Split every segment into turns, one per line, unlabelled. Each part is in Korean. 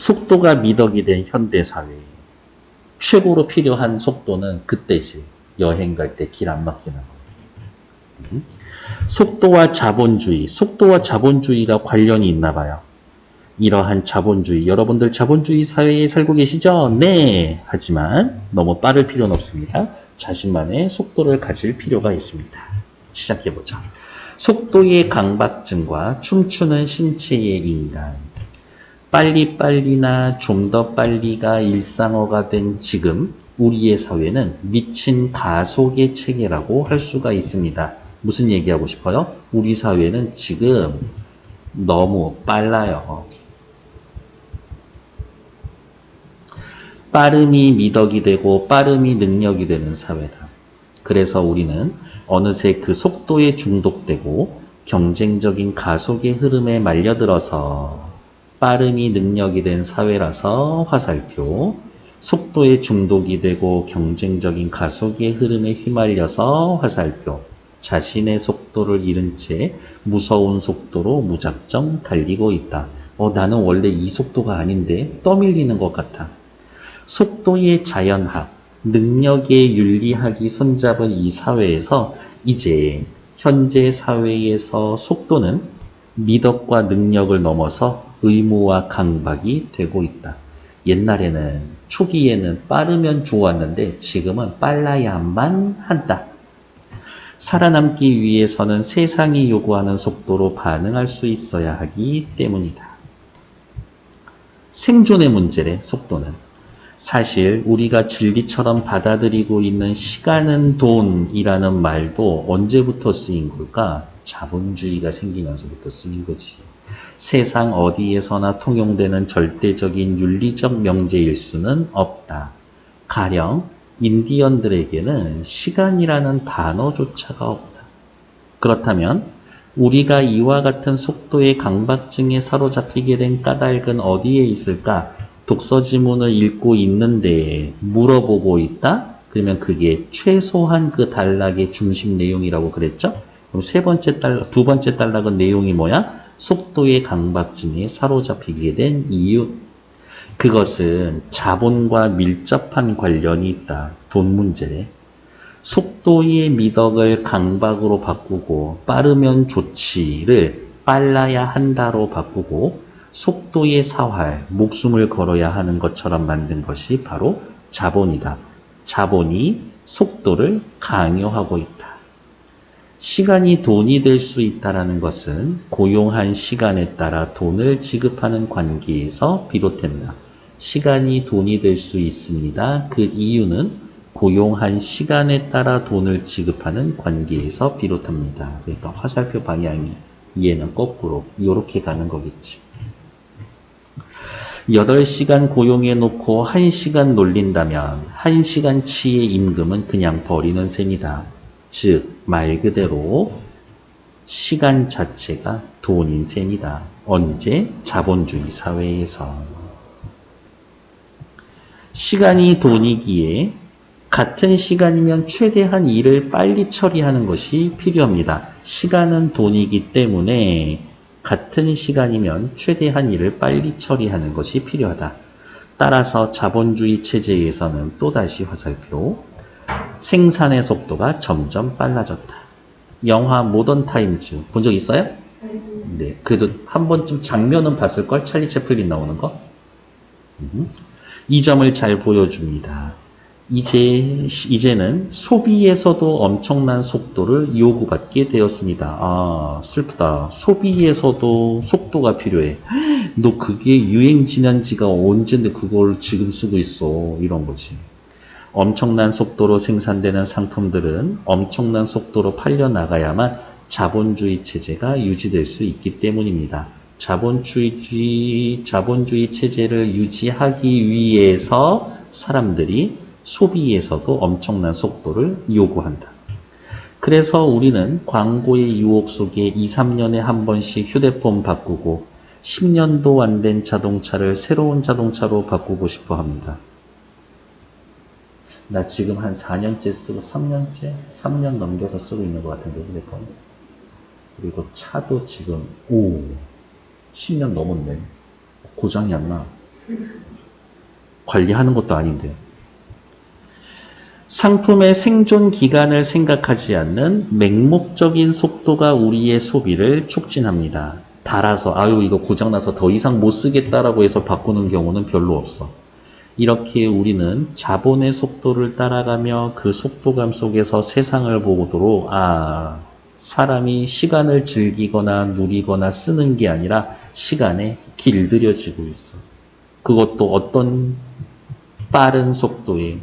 속도가 미덕이 된 현대 사회. 최고로 필요한 속도는 그때지. 여행 갈 때 길 안 막히는 거. 음? 속도와 자본주의. 속도와 자본주의가 관련이 있나 봐요. 이러한 자본주의. 여러분들 자본주의 사회에 살고 계시죠? 네. 하지만 너무 빠를 필요는 없습니다. 자신만의 속도를 가질 필요가 있습니다. 시작해보자. 속도의 강박증과 춤추는 신체의 인간. 빨리빨리나 좀 더 빨리가 일상어가 된 지금 우리의 사회는 미친 가속의 체계라고 할 수가 있습니다. 무슨 얘기하고 싶어요? 우리 사회는 지금 너무 빨라요. 빠름이 미덕이 되고 빠름이 능력이 되는 사회다. 그래서 우리는 어느새 그 속도에 중독되고 경쟁적인 가속의 흐름에 말려들어서 빠름이 능력이 된 사회라서 화살표, 속도에 중독이 되고 경쟁적인 가속의 흐름에 휘말려서 화살표, 자신의 속도를 잃은 채 무서운 속도로 무작정 달리고 있다. 어, 나는 원래 이 속도가 아닌데 떠밀리는 것 같아. 속도의 자연학, 능력의 윤리학이 손잡은 이 사회에서 이제 현재 사회에서 속도는 미덕과 능력을 넘어서 의무와 강박이 되고 있다. 옛날에는 초기에는 빠르면 좋았는데 지금은 빨라야만 한다. 살아남기 위해서는 세상이 요구하는 속도로 반응할 수 있어야 하기 때문이다. 생존의 문제래, 속도는. 사실 우리가 진리처럼 받아들이고 있는 시간은 돈이라는 말도 언제부터 쓰인 걸까? 자본주의가 생기면서부터 쓰인 거지. 세상 어디에서나 통용되는 절대적인 윤리적 명제일 수는 없다. 가령 인디언들에게는 시간이라는 단어조차가 없다. 그렇다면 우리가 이와 같은 속도의 강박증에 사로잡히게 된 까닭은 어디에 있을까? 독서 지문을 읽고 있는데 물어보고 있다? 그러면 그게 최소한 그 단락의 중심 내용이라고 그랬죠? 그럼 세 번째 단락, 두 번째 단락은 내용이 뭐야? 속도의 강박증에 사로잡히게 된 이유. 그것은 자본과 밀접한 관련이 있다. 돈 문제래. 속도의 미덕을 강박으로 바꾸고 빠르면 좋지를 빨라야 한다로 바꾸고 속도의 사활, 목숨을 걸어야 하는 것처럼 만든 것이 바로 자본이다. 자본이 속도를 강요하고 있다. 시간이 돈이 될 수 있다라는 것은 고용한 시간에 따라 돈을 지급하는 관계에서 비롯된다. 시간이 돈이 될 수 있습니다. 그 이유는 고용한 시간에 따라 돈을 지급하는 관계에서 비롯합니다. 그러니까 화살표 방향이 얘는 거꾸로 이렇게 가는 거겠지. 8시간 고용해 놓고 1시간 놀린다면 1시간치의 임금은 그냥 버리는 셈이다. 즉, 말 그대로 시간 자체가 돈인 셈이다. 언제? 자본주의 사회에서. 시간이 돈이기에 같은 시간이면 최대한 일을 빨리 처리하는 것이 필요합니다. 시간은 돈이기 때문에 같은 시간이면 최대한 일을 빨리 처리하는 것이 필요하다. 따라서 자본주의 체제에서는 또다시 화살표, 생산의 속도가 점점 빨라졌다. 영화 모던 타임즈 본 적 있어요? 네. 그래도 한 번쯤 장면은 봤을걸? 찰리 채플린 나오는 거? 음. 이 점을 잘 보여줍니다. 이제, 이제는 소비에서도 엄청난 속도를 요구받게 되었습니다. 아, 슬프다. 소비에서도 속도가 필요해. 너 그게 유행 지난 지가 언젠데 그걸 지금 쓰고 있어. 이런 거지. 엄청난 속도로 생산되는 상품들은 엄청난 속도로 팔려나가야만 자본주의 체제가 유지될 수 있기 때문입니다. 자본주의, 자본주의 체제를 유지하기 위해서 사람들이 소비에서도 엄청난 속도를 요구한다. 그래서 우리는 광고의 유혹 속에 2, 3년에 한 번씩 휴대폰 바꾸고 10년도 안 된 자동차를 새로운 자동차로 바꾸고 싶어 합니다. 나 지금 한 4년째 쓰고 3년째? 3년 넘겨서 쓰고 있는 것 같은데, 휴대폰. 그리고 차도 지금, 오, 10년 넘었네. 고장이 안 나. 관리하는 것도 아닌데. 상품의 생존 기간을 생각하지 않는 맹목적인 속도가 우리의 소비를 촉진합니다. 달아서 아유 이거 고장나서 더 이상 못 쓰겠다라고 해서 바꾸는 경우는 별로 없어. 이렇게 우리는 자본의 속도를 따라가며 그 속도감 속에서 세상을 보도록 아 사람이 시간을 즐기거나 누리거나 쓰는 게 아니라 시간에 길들여지고 있어. 그것도 어떤 빠른 속도에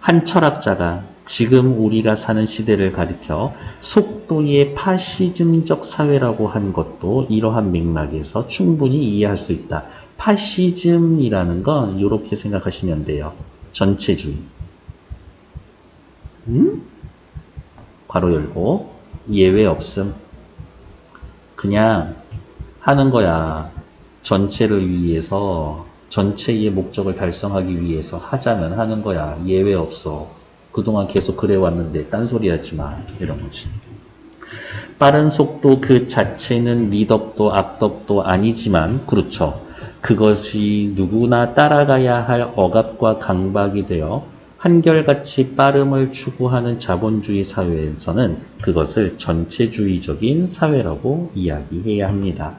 한 철학자가 지금 우리가 사는 시대를 가리켜 속도의 파시즘적 사회라고 한 것도 이러한 맥락에서 충분히 이해할 수 있다. 파시즘이라는 건 이렇게 생각하시면 돼요. 전체주의. 음? 괄호 열고 예외 없음. 그냥 하는 거야. 전체를 위해서 전체의 목적을 달성하기 위해서 하자면 하는 거야. 예외 없어. 그동안 계속 그래 왔는데 딴소리 하지 마. 이런 거지. 빠른 속도 그 자체는 미덕도 악덕도 아니지만 그렇죠. 그것이 누구나 따라가야 할 억압과 강박이 되어 한결같이 빠름을 추구하는 자본주의 사회에서는 그것을 전체주의적인 사회라고 이야기해야 합니다.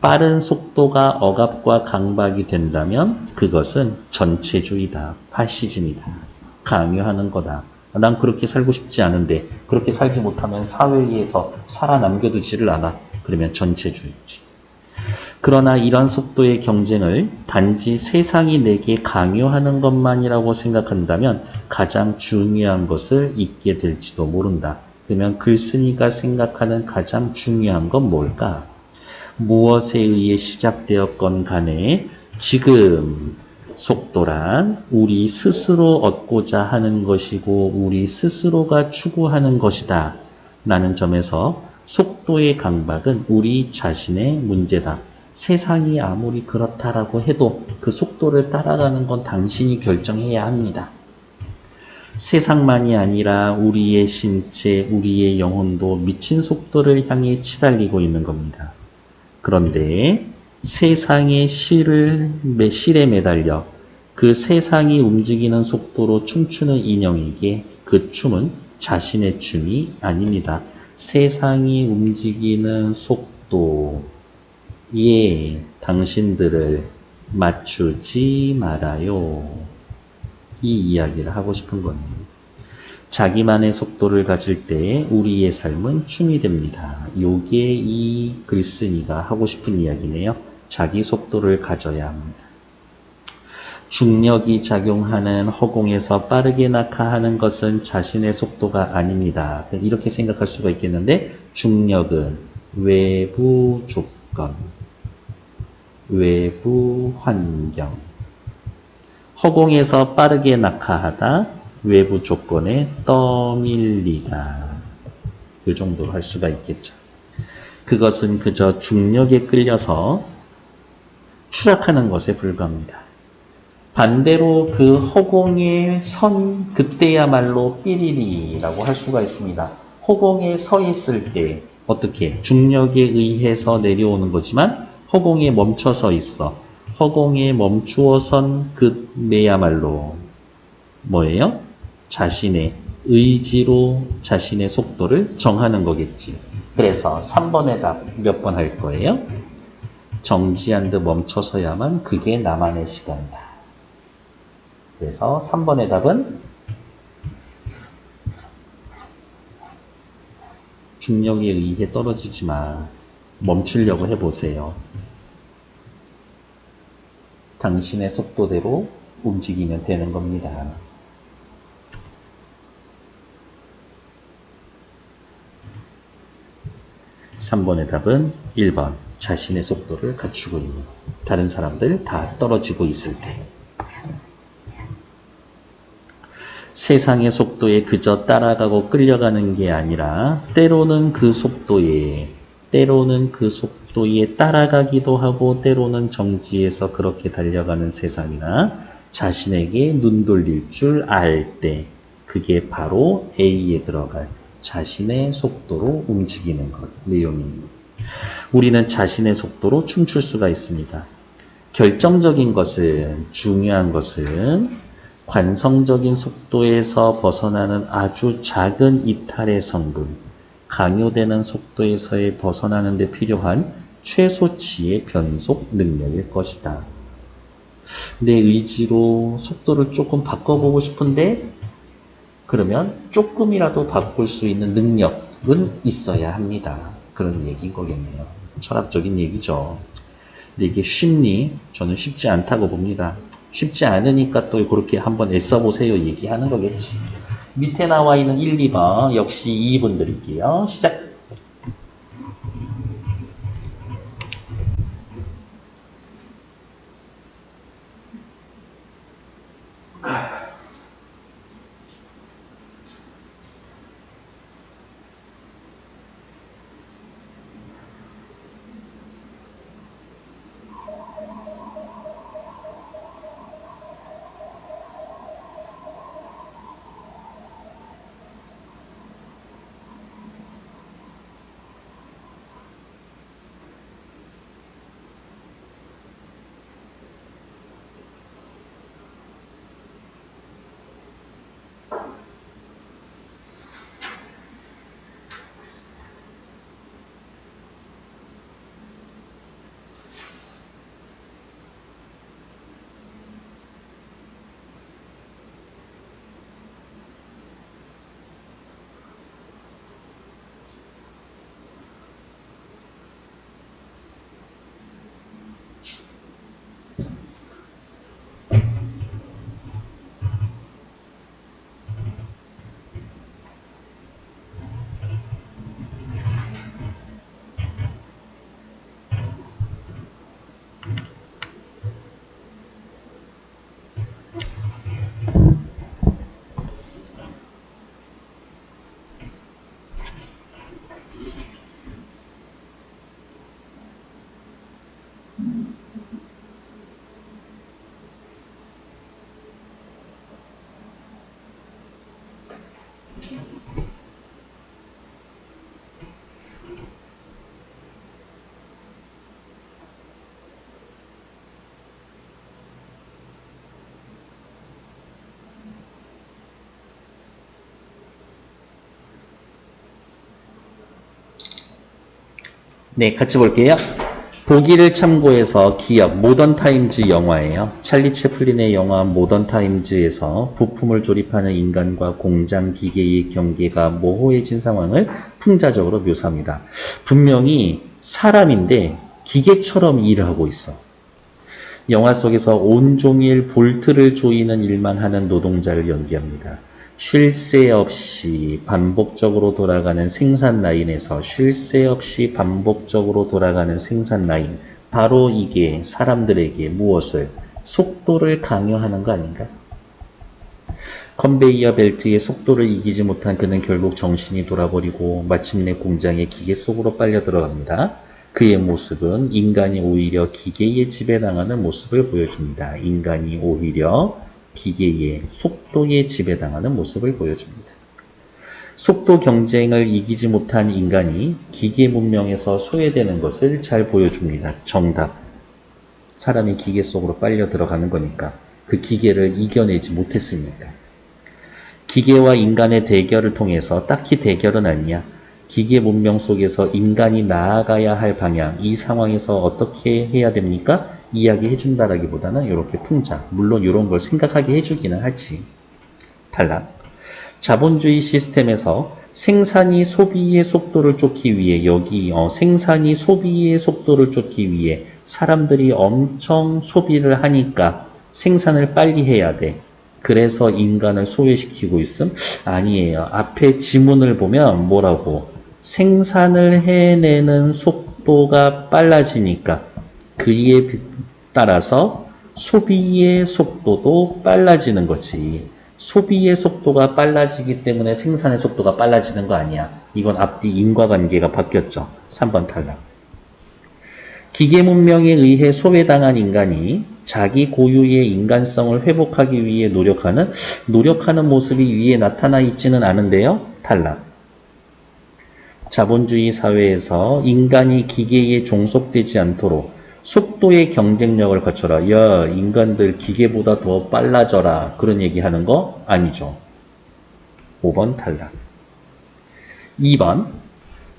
빠른 속도가 억압과 강박이 된다면 그것은 전체주의다, 파시즘이다, 강요하는 거다. 난 그렇게 살고 싶지 않은데 그렇게 살지 못하면 사회에서 살아남겨두지를 않아. 그러면 전체주의지. 그러나 이런 속도의 경쟁을 단지 세상이 내게 강요하는 것만이라고 생각한다면 가장 중요한 것을 잊게 될지도 모른다. 그러면 글쓴이가 생각하는 가장 중요한 건 뭘까? 무엇에 의해 시작되었건 간에 지금 속도란 우리 스스로 얻고자 하는 것이고 우리 스스로가 추구하는 것이다. 라는 점에서 속도의 강박은 우리 자신의 문제다. 세상이 아무리 그렇다라고 해도 그 속도를 따라가는 건 당신이 결정해야 합니다. 세상만이 아니라 우리의 신체, 우리의 영혼도 미친 속도를 향해 치달리고 있는 겁니다. 그런데 세상의 실을, 실에 매달려 그 세상이 움직이는 속도로 춤추는 인형에게 그 춤은 자신의 춤이 아닙니다. 세상이 움직이는 속도 에 당신들을 맞추지 말아요. 이 이야기를 하고 싶은 거네요. 자기만의 속도를 가질 때 우리의 삶은 춤이 됩니다. 요게 이 글쓴이가 하고 싶은 이야기네요. 자기 속도를 가져야 합니다. 중력이 작용하는 허공에서 빠르게 낙하하는 것은 자신의 속도가 아닙니다. 이렇게 생각할 수가 있겠는데 중력은 외부 조건, 외부 환경, 허공에서 빠르게 낙하하다 외부 조건에 떠밀리다. 이 정도로 할 수가 있겠죠. 그것은 그저 중력에 끌려서 추락하는 것에 불과합니다. 반대로 그 허공에 선 그때야말로 삐리리라고 할 수가 있습니다. 허공에 서 있을 때 어떻게 중력에 의해서 내려오는 거지만 허공에 멈춰 서 있어. 허공에 멈추어 선 그때야말로 뭐예요? 자신의 의지로 자신의 속도를 정하는 거겠지. 그래서 3번의 답 몇 번 할 거예요? 정지한 듯 멈춰서야만 그게 나만의 시간이다. 그래서 3번의 답은 중력에 의해 떨어지지 마. 멈추려고 해보세요. 당신의 속도대로 움직이면 되는 겁니다. 3번의 답은 1번. 자신의 속도를 갖추고 있는. 다른 사람들 다 떨어지고 있을 때. 세상의 속도에 그저 따라가고 끌려가는 게 아니라 때로는 그 속도에 때로는 그 속도에 따라가기도 하고 때로는 정지해서 그렇게 달려가는 세상이나 자신에게 눈 돌릴 줄 알 때 그게 바로 A에 들어갈 자신의 속도로 움직이는 것 내용입니다. 우리는 자신의 속도로 춤출 수가 있습니다. 결정적인 것은, 중요한 것은 관성적인 속도에서 벗어나는 아주 작은 이탈의 성분, 강요되는 속도에서의 벗어나는 데 필요한 최소치의 변속 능력일 것이다. 내 의지로 속도를 조금 바꿔보고 싶은데 그러면 조금이라도 바꿀 수 있는 능력은 있어야 합니다. 그런 얘기인 거겠네요. 철학적인 얘기죠. 근데 이게 쉽니? 저는 쉽지 않다고 봅니다. 쉽지 않으니까 또 그렇게 한번 애써보세요 얘기하는 거겠지. 밑에 나와 있는 1, 2번 역시 2분 드릴게요. 시작. 네, 같이 볼게요. 보기를 참고해서 기억, 모던 타임즈 영화예요. 찰리 채플린의 영화 모던 타임즈에서 부품을 조립하는 인간과 공장 기계의 경계가 모호해진 상황을 풍자적으로 묘사합니다. 분명히 사람인데 기계처럼 일을 하고 있어. 영화 속에서 온종일 볼트를 조이는 일만 하는 노동자를 연기합니다. 쉴 새 없이 반복적으로 돌아가는 생산 라인에서 쉴 새 없이 반복적으로 돌아가는 생산 라인. 바로 이게 사람들에게 무엇을 속도를 강요하는 거 아닌가? 컨베이어 벨트의 속도를 이기지 못한 그는 결국 정신이 돌아버리고 마침내 공장의 기계 속으로 빨려 들어갑니다. 그의 모습은 인간이 오히려 기계에 지배당하는 모습을 보여줍니다. 인간이 오히려 기계의 속도에 지배당하는 모습을 보여줍니다. 속도 경쟁을 이기지 못한 인간이 기계 문명에서 소외되는 것을 잘 보여줍니다. 정답. 사람이 기계 속으로 빨려 들어가는 거니까. 그 기계를 이겨내지 못했으니까. 기계와 인간의 대결을 통해서 딱히 대결은 아니야. 기계 문명 속에서 인간이 나아가야 할 방향, 이 상황에서 어떻게 해야 됩니까? 이야기해 준다라기보다는 이렇게 풍자. 물론 이런 걸 생각하게 해주기는 하지. 탈락. 자본주의 시스템에서 생산이 소비의 속도를 쫓기 위해 여기 어, 생산이 소비의 속도를 쫓기 위해 사람들이 엄청 소비를 하니까 생산을 빨리 해야 돼. 그래서 인간을 소외시키고 있음? 아니에요. 앞에 지문을 보면 뭐라고? 생산을 해내는 속도가 빨라지니까 그에 따라서 소비의 속도도 빨라지는 거지. 소비의 속도가 빨라지기 때문에 생산의 속도가 빨라지는 거 아니야. 이건 앞뒤 인과관계가 바뀌었죠. 3번 탈락. 기계 문명에 의해 소외당한 인간이 자기 고유의 인간성을 회복하기 위해 노력하는 노력하는 모습이 위에 나타나 있지는 않은데요. 탈락. 자본주의 사회에서 인간이 기계에 종속되지 않도록 속도의 경쟁력을 거쳐라. 야, 인간들 기계보다 더 빨라져라. 그런 얘기 하는 거 아니죠. 5번 탈락. 2번.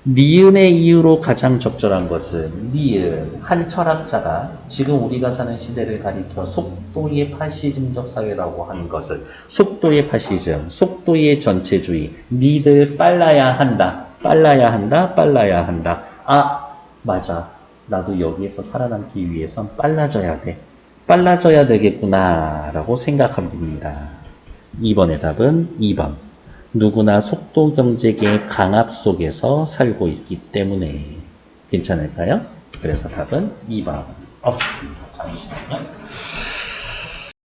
니은의 이유로 가장 적절한 것은 니은 한 철학자가 지금 우리가 사는 시대를 가리켜 속도의 파시즘적 사회라고 하는 것을 속도의 파시즘, 속도의 전체주의, 니들 빨라야 한다, 빨라야 한다, 빨라야 한다. 아 맞아, 나도 여기에서 살아남기 위해선 빨라져야 돼, 빨라져야 되겠구나 라고 생각합니다. 2번의 답은 2번. 누구나 속도 경쟁의 강압 속에서 살고 있기 때문에 괜찮을까요? 그래서 답은 2번. 어, 잠시만요.